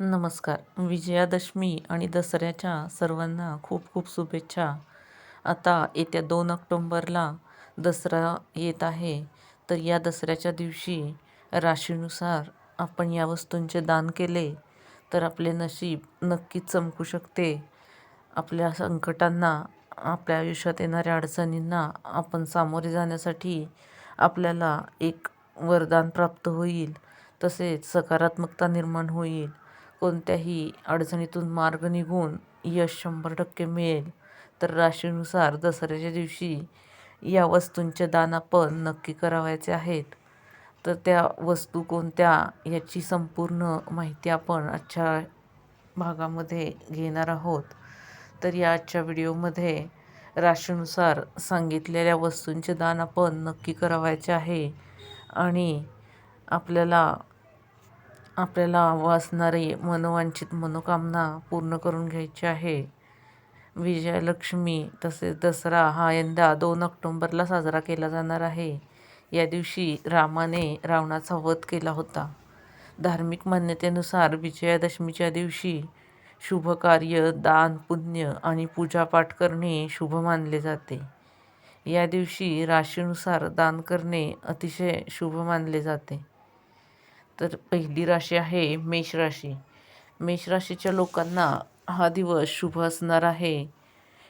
नमस्कार. विजयादशमी आणि दसऱ्याच्या सर्वांना खूप खूप शुभेच्छा. आता येत्या दोन ऑक्टोंबरला दसरा येत आहे. तर या दसऱ्याच्या दिवशी राशीनुसार आपण या वस्तूंचे दान केले तर आपले नशीब नक्कीच चमकू शकते. आपल्या संकटांना आपल्या आयुष्यात येणाऱ्या अडचणींना आपण सामोरे जाण्यासाठी आपल्याला एक वरदान प्राप्त होईल. तसेच सकारात्मकता निर्माण होईल. कोणत्याही अडचणीतून मार्ग निघून यश शंभर टक्के मिळेल. तर राशीनुसार दसऱ्याच्या दिवशी या वस्तूंचे दान आपण नक्की करावायचे आहेत. तर त्या वस्तू कोणत्या याची संपूर्ण माहिती आपण आजच्या भागामध्ये घेणार आहोत. तर या आजच्या व्हिडिओमध्ये राशीनुसार सांगितलेल्या वस्तूंचे दान आपण नक्की करावायचे आहे. आणि आपल्याला आपल्याला वासणारे मनोवांछित मनोकामना पूर्ण करून घ्यायची आहे. विजयालक्ष्मी तसेच दसरा हा यंदा दोन ऑक्टोंबरला साजरा केला जाणार आहे. या दिवशी रामाने रावणाचा वध केला होता. धार्मिक मान्यतेनुसार विजयादशमीच्या दिवशी शुभ कार्य दान पुण्य आणि पूजापाठ करणे शुभ मानले जाते. या दिवशी राशीनुसार दान करणे अतिशय शुभ मानले जाते. तर पहिली राशी आहे मेष राशी. मेष राशीच्या लोकांना हा दिवस शुभ असणार आहे.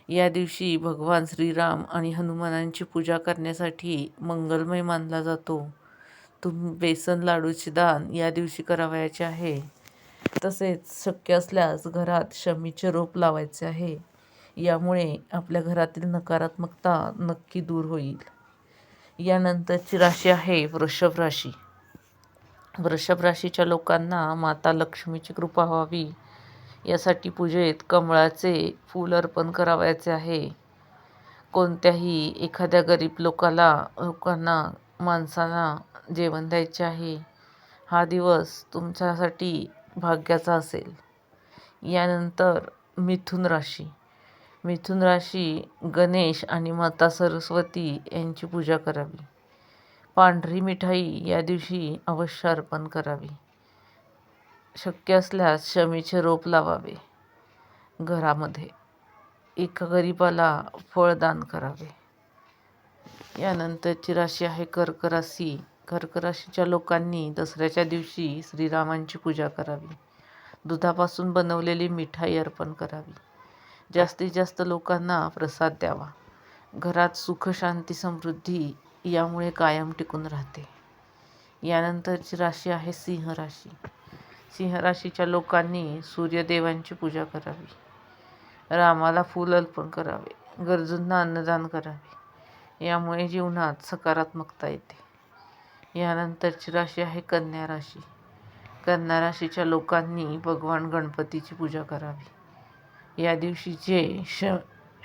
या दिवशी भगवान श्रीराम आणि हनुमानांची पूजा करण्यासाठी मंगलमय मानला जातो. तुम्ही बेसन लाडूचे दान या दिवशी करावयाचे आहे. तसेच शक्य असल्यास घरात शमीचे रोप लावायचे आहे. यामुळे आपल्या घरातील नकारात्मकता नक्की दूर होईल. यानंतरची राशी आहे वृषभ राशी. वृषभ राशीच्या लोकांना माता लक्ष्मीची कृपा व्हावी. यासाठी पूजेत कमळाचे फूल अर्पण करावयाचे आहे. कोणत्याही एखाद्या गरीब लोकाला लोकांना माणसांना जेवण द्यायचे आहे. हा दिवस तुमच्यासाठी भाग्याचा असेल. यानंतर मिथुन राशी. मिथुन राशी गणेश आणि माता सरस्वती यांची पूजा करावी. पांढरी मिठाई या दिवशी अवश्य अर्पण करावी. शक्य असल्यास शमीचे रोप लावावे. घरामध्ये एका गरीबाला फळदान करावे. यानंतरची राशी आहे कर्क राशी कर्क राशीच्या लोकांनी दसऱ्याच्या दिवशी श्रीरामांची पूजा करावी. दुधापासून बनवलेली मिठाई अर्पण करावी. जास्तीत जास्त लोकांना प्रसाद द्यावा. घरात सुख शांती समृद्धी यामुळे कायम टिकून राहते. यानंतरची राशी आहे सिंह राशी. सिंह राशीच्या लोकांनी सूर्यदेवांची पूजा करावी. रामाला फूल अर्पण करावे. गरजूंना अन्नदान करावे. यामुळे जीवनात सकारात्मकता येते. यानंतरची राशी आहे कन्या राशी. कन्या राशीच्या लोकांनी भगवान गणपतीची पूजा करावी. या दिवशीचे श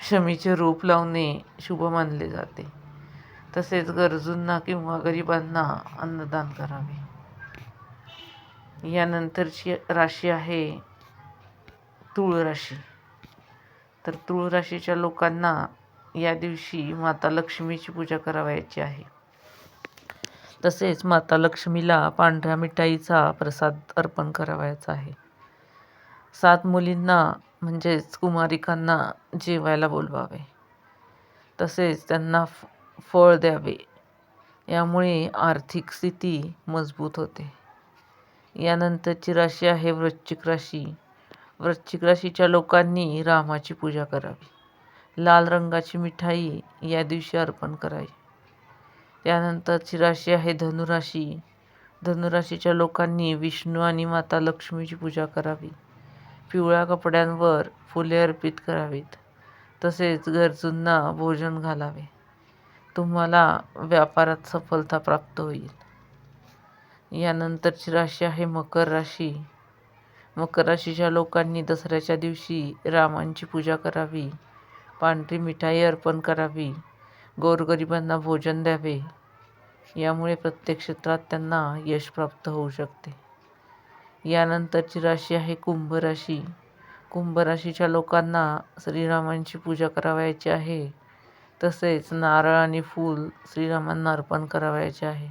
शमीचे रोप लावणे शुभ मानले जाते. तसेच गरजूंना किंवा गरिबांना अन्नदान करावे. यानंतरची राशी आहे तुळ राशी. तर तुळ राशीच्या लोकांना या दिवशी माता लक्ष्मीची पूजा करावयाची आहे. तसेच माता लक्ष्मीला पांढऱ्या मिठाईचा प्रसाद अर्पण करावायचा आहे. सात मुलींना म्हणजेच कुमारिकांना जेवायला बोलवावे. तसेच त्यांना फळ द्यावे. यामुळे आर्थिक स्थिती मजबूत होते. यानंतरची राशी आहे वृश्चिक राशी. वृश्चिक राशीच्या लोकांनी रामाची पूजा करावी. लाल रंगाची मिठाई या दिवशी अर्पण करावी. त्यानंतरची राशी आहे धनुराशी. धनुराशीच्या लोकांनी विष्णू आणि माता लक्ष्मीची पूजा करावी. पिवळ्या कपड्यांवर फुले अर्पित करावीत. तसेच गरजूंना भोजन घालावे. तुम्हाला व्यापारात सफलता प्राप्त होईल. यानंतरची राशी आहे मकर राशी. मकर राशीच्या लोकांनी दसऱ्याच्या दिवशी रामांची पूजा करावी पांढरी मिठाई अर्पण करावी गोरगरिबांना भोजन द्यावे. यामुळे प्रत्येक क्षेत्रात त्यांना यश प्राप्त होऊ शकते. यानंतरची राशी आहे कुंभ राशी. कुंभ राशीच्या लोकांना श्रीरामांची पूजा करावयाची आहे. तसेच नारळ आणि फूल श्रीरामांना अर्पण करावयाचे आहे.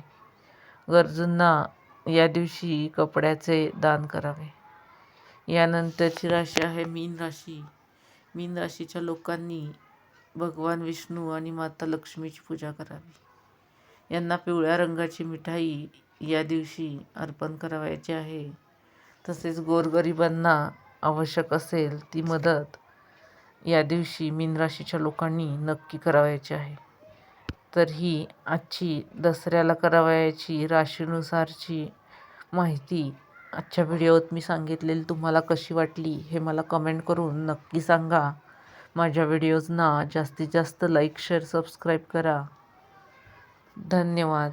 गरजूंना या दिवशी कपड्याचे दान करावे. यानंतरची राशी आहे मीन राशी. मीन राशीच्या लोकांनी भगवान विष्णू आणि माता लक्ष्मीची पूजा करावी. यांना पिवळ्या रंगाची मिठाई या दिवशी अर्पण करावयाची आहे. तसेच गोरगरिबांना आवश्यक असेल ती मदत या दिवशी मीन राशीच्या लोकांनी नक्की करावयाची आहे. तर ही आजची दसऱ्याला करावयाची राशीनुसारची माहिती आजच्या व्हिडिओत मी सांगितलेली. तुम्हाला कशी वाटली हे मला कमेंट करून नक्की सांगा. माझ्या व्हिडिओजना जास्तीत जास्त लाईक शेअर सबस्क्राईब करा. धन्यवाद.